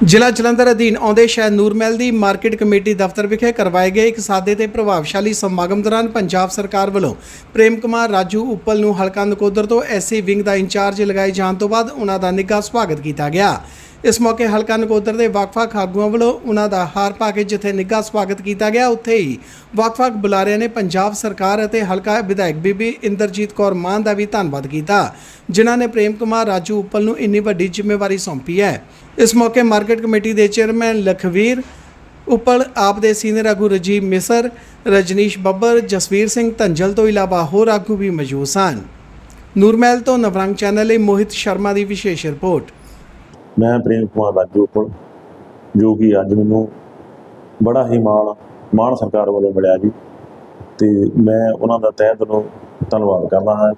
ਜ਼ਿਲ੍ਹਾ ਜਲੰਧਰ ਅਧੀਨ ਆਉਂਦੇ ਸ਼ਹਿਰ ਨੂਰਮਹਿਲ ਦੀ ਮਾਰਕੀਟ ਕਮੇਟੀ ਦਫ਼ਤਰ ਵਿਖੇ ਕਰਵਾਏ ਗਏ ਇੱਕ ਸਾਦੇ ਤੇ ਪ੍ਰਭਾਵਸ਼ਾਲੀ ਸਮਾਗਮ ਦੌਰਾਨ ਪੰਜਾਬ ਸਰਕਾਰ ਵੱਲੋਂ ਪ੍ਰੇਮ ਕੁਮਾਰ, ਰਾਜੂ ਉੱਪਲ ਨੂੰ ਹਲਕਾ ਨਕੋਦਰ ਤੋਂ ਐਸਸੀ ਵਿੰਗ ਦਾ ਇੰਚਾਰਜ ਲਗਾਏ ਜਾਣ ਤੋਂ ਬਾਅਦ ਉਹਨਾਂ ਦਾ ਨਿੱਘਾ ਸਵਾਗਤ ਕੀਤਾ ਗਿਆ। ਇਸ ਮੌਕੇ ਹਲਕਾ ਨਕੋਦਰ ਦੇ ਵੱਖ-ਵੱਖ ਆਗੂਆਂ ਵੱਲੋਂ ਉਹਨਾਂ ਦਾ ਹਾਰ ਪਾ ਕੇ ਜਿੱਥੇ ਨਿੱਘਾ ਸਵਾਗਤ ਕੀਤਾ ਗਿਆ, ਉੱਥੇ ਹੀ ਵੱਖ-ਵੱਖ ਬੁਲਾਰਿਆਂ ਨੇ ਪੰਜਾਬ ਸਰਕਾਰ ਅਤੇ ਹਲਕਾ ਵਿਧਾਇਕ ਬੀਬੀ ਇੰਦਰਜੀਤ ਕੌਰ ਮਾਨ ਦਾ ਵੀ ਧੰਨਵਾਦ ਕੀਤਾ, ਜਿਨ੍ਹਾਂ ਨੇ ਪ੍ਰੇਮ ਕੁਮਾਰ ਰਾਜੂ ਉੱਪਲ ਨੂੰ ਇੰਨੀ ਵੱਡੀ ਜ਼ਿੰਮੇਵਾਰੀ ਸੌਂਪੀ ਹੈ। ਇਸ ਮੌਕੇ ਮਾਰਕੀਟ ਕਮੇਟੀ ਦੇ ਚੇਅਰਮੈਨ ਲਖਵੀਰ ਉੱਪਲ, ਆਪ ਦੇ ਸੀਨੀਅਰ ਆਗੂ ਰਜੀਵ ਮਿਸਰ, ਰਜਨੀਸ਼ ਬੱਬਰ, ਜਸਵੀਰ ਸਿੰਘ ਧੰਜਲ ਤੋਂ ਇਲਾਵਾ ਹੋਰ ਆਗੂ ਵੀ ਮੌਜੂਦ ਸਨ। ਨੂਰਮਹਿਲ ਤੋਂ ਨਵਰੰਗ ਚੈਨਲ ਲਈ ਮੋਹਿਤ ਸ਼ਰਮਾ ਦੀ ਵਿਸ਼ੇਸ਼ ਰਿਪੋਰਟ। ਮੈਂ ਪ੍ਰੇਮ ਕੁਮਾਰ ਰਾਜੂ ਜੋ ਕਿ ਅੱਜ ਮੈਨੂੰ ਬੜਾ ਹੀ ਮਾਣ ਮਾਣ ਸਰਕਾਰ ਵੱਲੋਂ ਮਿਲਿਆ ਜੀ। ਤੇ ਮੈਂ ਉਹਨਾਂ ਦਾ ਤਹਿ ਦਿਲੋਂ ਧੰਨਵਾਦ ਕਰਦਾ ਹਾਂ।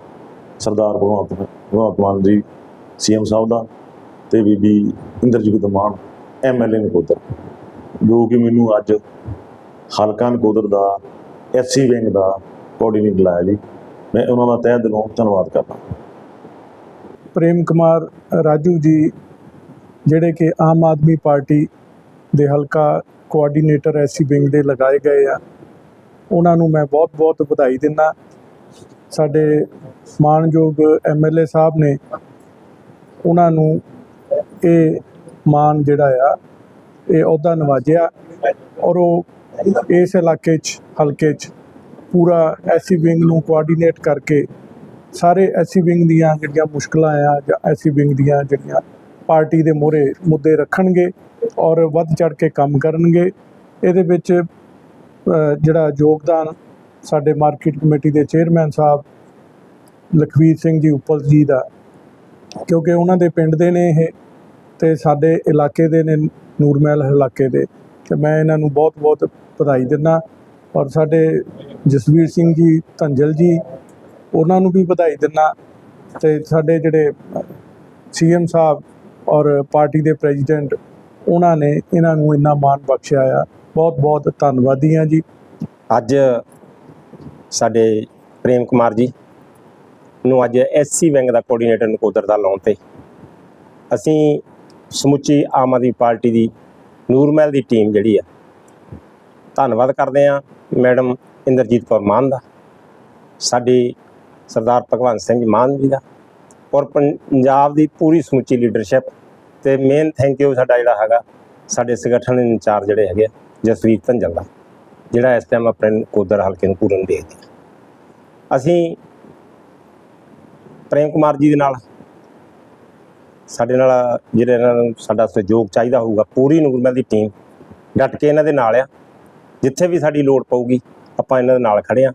ਸਰਦਾਰ ਭਗਵੰਤ ਭਗਵੰਤ ਮਾਨ ਜੀ, ਸੀਐਮ ਸਾਹਿਬ ਦਾ ਤੇ ਬੀਬੀ ਇੰਦਰਜੀਤ ਮਾਨ ਐਮਐਲਏ ਨਕੋਦਰ, ਜੋ ਕਿ ਮੈਨੂੰ ਅੱਜ ਹਲਕਾ ਨਕੋਦਰ ਦਾ ਐਸਸੀ ਵਿੰਗ ਦਾ ਕੋਆਰਡੀਨੇਟਰ ਲਾਇਆ ਜੀ। ਮੈਂ ਉਹਨਾਂ ਦਾ ਤਹਿ ਦਿਲੋਂ ਧੰਨਵਾਦ ਕਰਦਾ ਪ੍ਰੇਮ ਕੁਮਾਰ ਰਾਜੂ ਜੀ ਜਿਹੜੇ ਕਿ ਆਮ ਆਦਮੀ ਪਾਰਟੀ ਦੇ ਹਲਕਾ ਕੋਆਰਡੀਨੇਟਰ ਐਸੀ ਵਿੰਗ ਦੇ ਲਗਾਏ ਗਏ ਆ, ਉਹਨਾਂ ਨੂੰ ਮੈਂ ਬਹੁਤ-ਬਹੁਤ ਵਧਾਈ ਦਿੰਦਾ। ਸਾਡੇ ਮਾਣਯੋਗ ਐਮਐਲਏ ਸਾਹਿਬ ਨੇ ਉਹਨਾਂ ਨੂੰ ਇਹ ਮਾਨ ਜਿਹੜਾ ਆ, ਇਹ ਅਹੁਦਾ ਨਵਾਜਿਆ ਔਰ ਉਹ ਇਸ ਇਲਾਕੇ 'ਚ, ਹਲਕੇ 'ਚ ਪੂਰਾ ਐਸੀ ਵਿੰਗ ਨੂੰ ਕੋਆਰਡੀਨੇਟ ਕਰਕੇ ਸਾਰੇ ਐਸੀ ਵਿੰਗ ਦੀਆਂ ਜਿਹੜੀਆਂ ਮੁਸ਼ਕਲਾਂ ਆ ਜਾਂ ਐਸੀ ਵਿੰਗ ਦੀਆਂ ਜਿਹੜੀਆਂ ਪਾਰਟੀ ਦੇ ਮੋਹਰੇ ਮੁੱਦੇ ਰੱਖਣਗੇ ਔਰ ਵੱਧ ਚੜ ਕੇ ਕੰਮ ਕਰਨਗੇ। ਇਹਦੇ ਵਿੱਚ ਜਿਹੜਾ ਯੋਗਦਾਨ ਸਾਡੇ ਮਾਰਕੀਟ ਕਮੇਟੀ ਦੇ ਚੇਅਰਮੈਨ ਸਾਹਿਬ ਲਖਵੀਰ ਸਿੰਘ ਜੀ ਉੱਪਲ ਜੀ ਦਾ, ਕਿਉਂਕਿ ਉਹਨਾਂ ਦੇ ਪਿੰਡ ਦੇ ਨੇ ਇਹ ਤੇ ਸਾਡੇ ਇਲਾਕੇ ਦੇ ਨੇ ਨੂਰਮਹਿਲ ਇਲਾਕੇ ਦੇ। ਤੇ ਮੈਂ ਇਹਨਾਂ ਨੂੰ ਬਹੁਤ-ਬਹੁਤ ਵਧਾਈ ਦਿੰਦਾ ਔਰ ਸਾਡੇ ਜਸਵੀਰ ਸਿੰਘ ਜੀ, ਧੰਜਲ ਜੀ, ਉਹਨਾਂ ਨੂੰ ਵੀ ਵਧਾਈ ਦਿੰਦਾ। ਤੇ ਸਾਡੇ ਜਿਹੜੇ ਸੀਐਮ ਸਾਹਿਬ ਔਰ ਪਾਰਟੀ ਦੇ ਪ੍ਰੈਜ਼ੀਡੈਂਟ, ਉਹਨਾਂ ਨੇ ਇਹਨਾਂ ਨੂੰ ਇੰਨਾ ਮਾਣ ਬਖਸ਼ਿਆ ਆ। ਬਹੁਤ ਬਹੁਤ ਧੰਨਵਾਦੀ ਹਾਂ ਜੀ। ਅੱਜ ਸਾਡੇ ਪ੍ਰੇਮ ਕੁਮਾਰ ਜੀ ਨੂੰ ਅੱਜ ਐਸਸੀ ਵਿੰਗ ਦਾ ਕੋਆਰਡੀਨੇਟਰ ਨਕੋਦਰ ਦਾ ਲਾਉਣ ਤੇ ਅਸੀਂ ਸਮੁੱਚੀ ਆਮ ਆਦਮੀ ਪਾਰਟੀ ਦੀ ਨੂਰਮਹਿਲ ਦੀ ਟੀਮ ਜਿਹੜੀ ਆ, ਧੰਨਵਾਦ ਕਰਦੇ ਆ ਮੈਡਮ ਇੰਦਰਜੀਤ ਕੌਰ ਮਾਨ ਦਾ, ਸਾਡੀ ਸਰਦਾਰ ਭਗਵੰਤ ਸਿੰਘ ਮਾਨ ਜੀ ਦਾ ਔਰ ਪੰਜਾਬ ਦੀ ਪੂਰੀ ਸਮੁੱਚੀ ਲੀਡਰਸ਼ਿਪ ਤੇ ਮੇਨ ਥੈਂਕ ਯੂ ਸਾਡਾ ਜਿਹੜਾ ਹੈਗਾ ਸਾਡੇ ਸੰਗਠਨ ਦੇ ਇੰਚਾਰਜ ਜਿਹੜੇ ਹੈਗੇ ਆ, ਜਸਵੀਰ ਧੰਜਲ ਦਾ ਜਿਹੜਾ ਇਸ ਟਾਈਮ ਆਪਣੇ ਕੋਦਰ ਹਲਕੇ ਨੂੰ ਪੂਰਨ ਦੇਖਦੇ ਆ। ਅਸੀਂ ਪ੍ਰੇਮ ਕੁਮਾਰ ਜੀ ਦੇ ਨਾਲ ਸਾਡੇ ਨਾਲ ਜਿਹੜੇ ਇਹਨਾਂ ਨੂੰ ਸਾਡਾ ਸਹਿਯੋਗ ਚਾਹੀਦਾ ਹੋਊਗਾ ਪੂਰੀ ਨੂਰਮਹਿਲ ਦੀ ਟੀਮ ਡਟ ਕੇ ਇਹਨਾਂ ਦੇ ਨਾਲ ਆ ਜਿੱਥੇ ਵੀ ਸਾਡੀ ਲੋੜ ਪਊਗੀ ਆਪਾਂ ਇਹਨਾਂ ਦੇ ਨਾਲ ਖੜੇ ਆ